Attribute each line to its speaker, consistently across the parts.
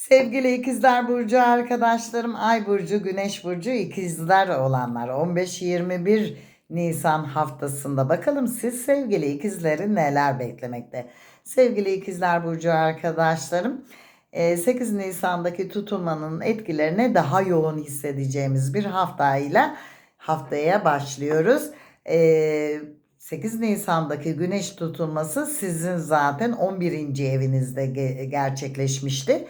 Speaker 1: Sevgili ikizler burcu arkadaşlarım, Ay burcu, Güneş burcu ikizler olanlar 15-21 Nisan haftasında bakalım siz sevgili ikizleri neler beklemekte. Sevgili ikizler burcu arkadaşlarım, 8 Nisan'daki tutulmanın etkilerini daha yoğun hissedeceğimiz bir haftayla haftaya başlıyoruz. 8 Nisan'daki güneş tutulması sizin zaten 11. evinizde ge- gerçekleşmişti.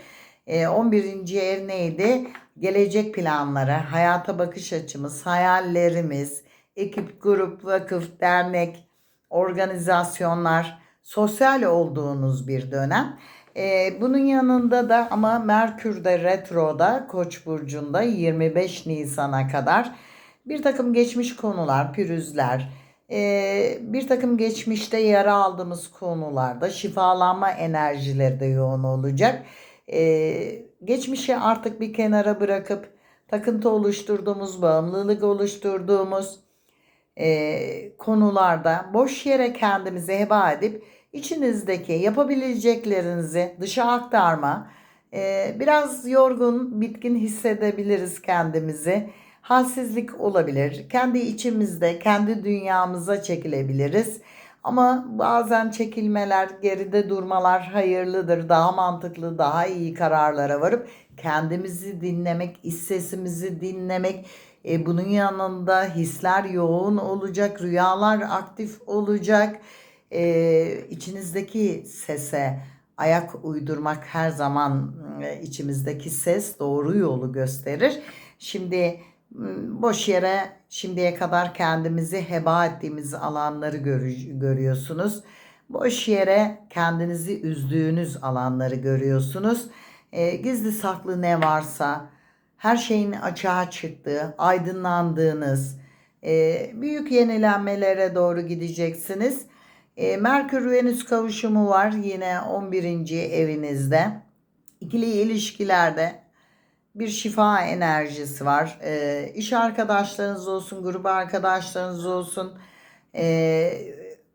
Speaker 1: Ee, 11. ev neydi? Gelecek planları, hayata bakış açımız, hayallerimiz, ekip, grup, vakıf, dernek, organizasyonlar, sosyal olduğunuz bir dönem. Ee, bunun yanında da ama Merkür de retroda Koç burcunda 25 Nisan'a kadar bir takım geçmiş konular, pürüzler, ee, bir takım geçmişte yara aldığımız konularda şifalanma enerjileri de yoğun olacak. Ee, geçmişi artık bir kenara bırakıp takıntı oluşturduğumuz, bağımlılık oluşturduğumuz e, konularda boş yere kendimizi heba edip içinizdeki yapabileceklerinizi dışa aktarma, e, biraz yorgun, bitkin hissedebiliriz kendimizi. Halsizlik olabilir. Kendi içimizde, kendi dünyamıza çekilebiliriz. Ama bazen çekilmeler, geride durmalar hayırlıdır. Daha mantıklı, daha iyi kararlara varıp kendimizi dinlemek, iç sesimizi dinlemek, e, bunun yanında hisler yoğun olacak, rüyalar aktif olacak. E, içinizdeki sese ayak uydurmak her zaman e, içimizdeki ses doğru yolu gösterir. Şimdi boş yere şimdiye kadar kendimizi heba ettiğimiz alanları görü- görüyorsunuz. Boş yere kendinizi üzdüğünüz alanları görüyorsunuz. E, gizli saklı ne varsa her şeyin açığa çıktığı, aydınlandığınız, e, büyük yenilenmelere doğru gideceksiniz. E, Merkür Venüs kavuşumu var yine 11. evinizde. İkili ilişkilerde bir şifa enerjisi var. E, iş arkadaşlarınız olsun, grup arkadaşlarınız olsun, e,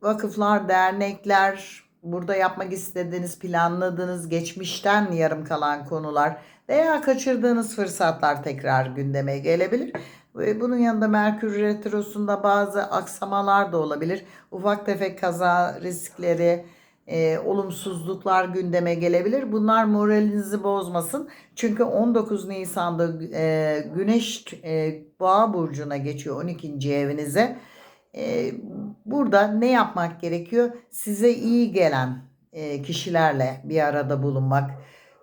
Speaker 1: vakıflar, dernekler, burada yapmak istediğiniz, planladığınız, geçmişten yarım kalan konular veya kaçırdığınız fırsatlar tekrar gündeme gelebilir. Bunun yanında Merkür Retrosu'nda bazı aksamalar da olabilir. Ufak tefek kaza riskleri, e, olumsuzluklar gündeme gelebilir. Bunlar moralinizi bozmasın. Çünkü 19 Nisan'da e, Güneş e, Boğa burcuna geçiyor 12. evinize. E, burada ne yapmak gerekiyor? Size iyi gelen e, kişilerle bir arada bulunmak,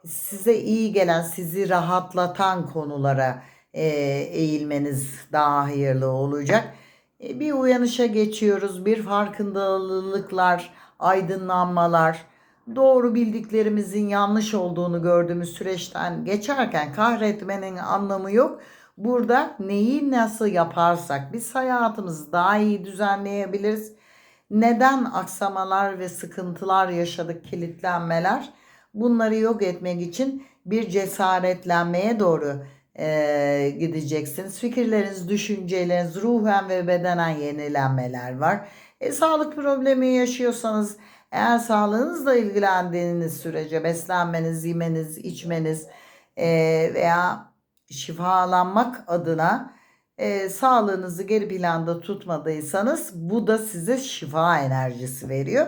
Speaker 1: size iyi gelen, sizi rahatlatan konulara e, eğilmeniz daha hayırlı olacak. E, bir uyanışa geçiyoruz, bir farkındalıklar, aydınlanmalar, doğru bildiklerimizin yanlış olduğunu gördüğümüz süreçten geçerken kahretmenin anlamı yok. Burada neyi nasıl yaparsak biz hayatımızı daha iyi düzenleyebiliriz. Neden aksamalar ve sıkıntılar yaşadık, kilitlenmeler? Bunları yok etmek için bir cesaretlenmeye doğru e, gideceksiniz. Fikirleriniz, düşünceleriniz, ruhen ve bedenen yenilenmeler var. E, sağlık problemi yaşıyorsanız eğer sağlığınızla ilgilendiğiniz sürece beslenmeniz, yemeniz, içmeniz e, veya şifalanmak adına e, sağlığınızı geri planda tutmadıysanız bu da size şifa enerjisi veriyor.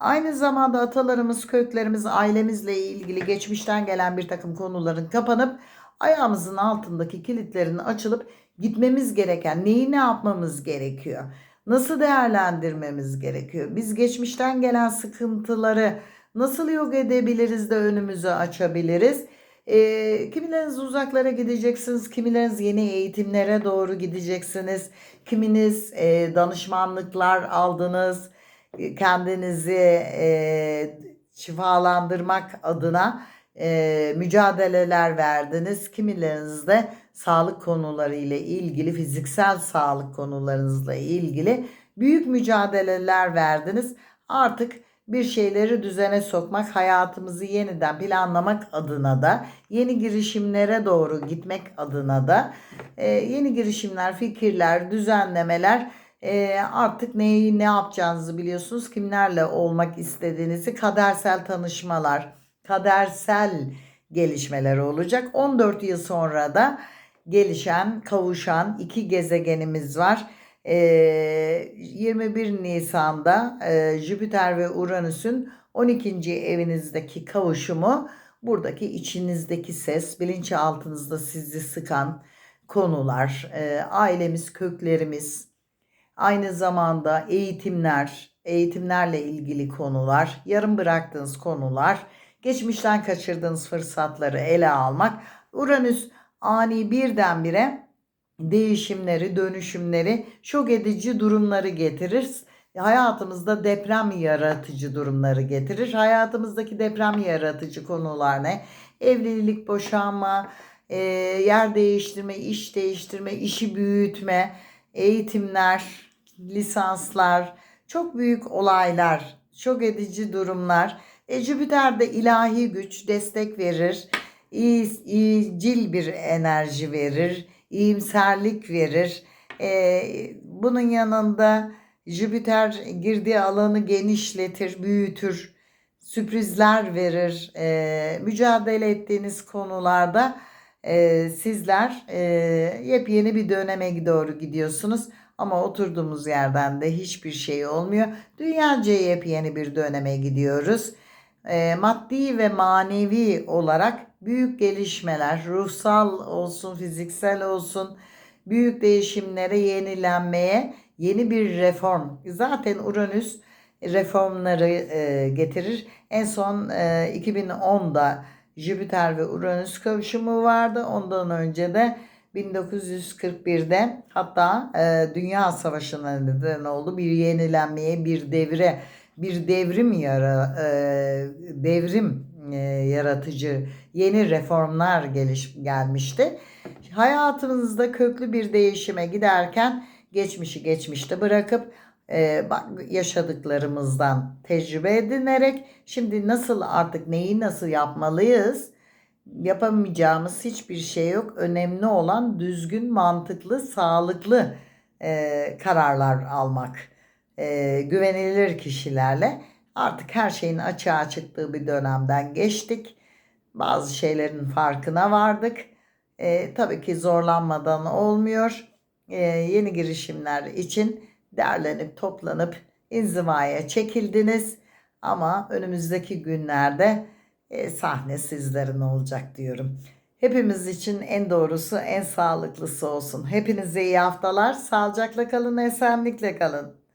Speaker 1: Aynı zamanda atalarımız, köklerimiz, ailemizle ilgili geçmişten gelen bir takım konuların kapanıp ayağımızın altındaki kilitlerin açılıp gitmemiz gereken neyi ne yapmamız gerekiyor? Nasıl değerlendirmemiz gerekiyor? Biz geçmişten gelen sıkıntıları nasıl yok edebiliriz de önümüzü açabiliriz? E, kimileriniz uzaklara gideceksiniz, kimileriniz yeni eğitimlere doğru gideceksiniz, kiminiz e, danışmanlıklar aldınız, kendinizi e, şifalandırmak adına e, mücadeleler verdiniz. Kimileriniz de sağlık konuları ile ilgili, fiziksel sağlık konularınızla ilgili büyük mücadeleler verdiniz. Artık bir şeyleri düzene sokmak, hayatımızı yeniden planlamak adına da, yeni girişimlere doğru gitmek adına da, e, yeni girişimler, fikirler, düzenlemeler e, artık neyi ne yapacağınızı biliyorsunuz. Kimlerle olmak istediğinizi, kadersel tanışmalar, kadersel gelişmeler olacak. 14 yıl sonra da gelişen, kavuşan iki gezegenimiz var. Ee, 21 Nisan'da e, Jüpiter ve Uranüs'ün 12. evinizdeki kavuşumu buradaki içinizdeki ses, bilinçaltınızda sizi sıkan konular, e, ailemiz, köklerimiz, aynı zamanda eğitimler, eğitimlerle ilgili konular, yarım bıraktığınız konular, geçmişten kaçırdığınız fırsatları ele almak, Uranüs ani birdenbire değişimleri, dönüşümleri, şok edici durumları getirir. Hayatımızda deprem yaratıcı durumları getirir. Hayatımızdaki deprem yaratıcı konular ne? Evlilik, boşanma, e, yer değiştirme, iş değiştirme, işi büyütme, eğitimler, lisanslar, çok büyük olaylar, şok edici durumlar. E, Jüpiter de ilahi güç destek verir. İyi, iyicil bir enerji verir. iyimserlik verir. E, bunun yanında Jüpiter girdiği alanı genişletir, büyütür, sürprizler verir. E, mücadele ettiğiniz konularda e, sizler e, yepyeni bir döneme doğru gidiyorsunuz. Ama oturduğumuz yerden de hiçbir şey olmuyor. Dünyaca yepyeni bir döneme gidiyoruz. E, maddi ve manevi olarak büyük gelişmeler, ruhsal olsun, fiziksel olsun, büyük değişimlere, yenilenmeye, yeni bir reform. Zaten Uranüs reformları e, getirir. En son e, 2010'da Jüpiter ve Uranüs kavuşumu vardı. Ondan önce de 1941'de hatta e, Dünya Savaşı'na neden oldu. Bir yenilenmeye, bir devre, bir devrim yara, e, devrim e, yaratıcı yeni reformlar geliş, gelmişti. Hayatımızda köklü bir değişime giderken geçmişi geçmişte bırakıp e, yaşadıklarımızdan tecrübe edinerek şimdi nasıl artık neyi nasıl yapmalıyız? Yapamayacağımız hiçbir şey yok. Önemli olan düzgün, mantıklı, sağlıklı e, kararlar almak. Güvenilir kişilerle artık her şeyin açığa çıktığı bir dönemden geçtik. Bazı şeylerin farkına vardık. E, tabii ki zorlanmadan olmuyor. E, yeni girişimler için derlenip toplanıp inzivaya çekildiniz. Ama önümüzdeki günlerde e, sahne sizlerin olacak diyorum. Hepimiz için en doğrusu, en sağlıklısı olsun. Hepinize iyi haftalar. Sağlıcakla kalın, esenlikle kalın.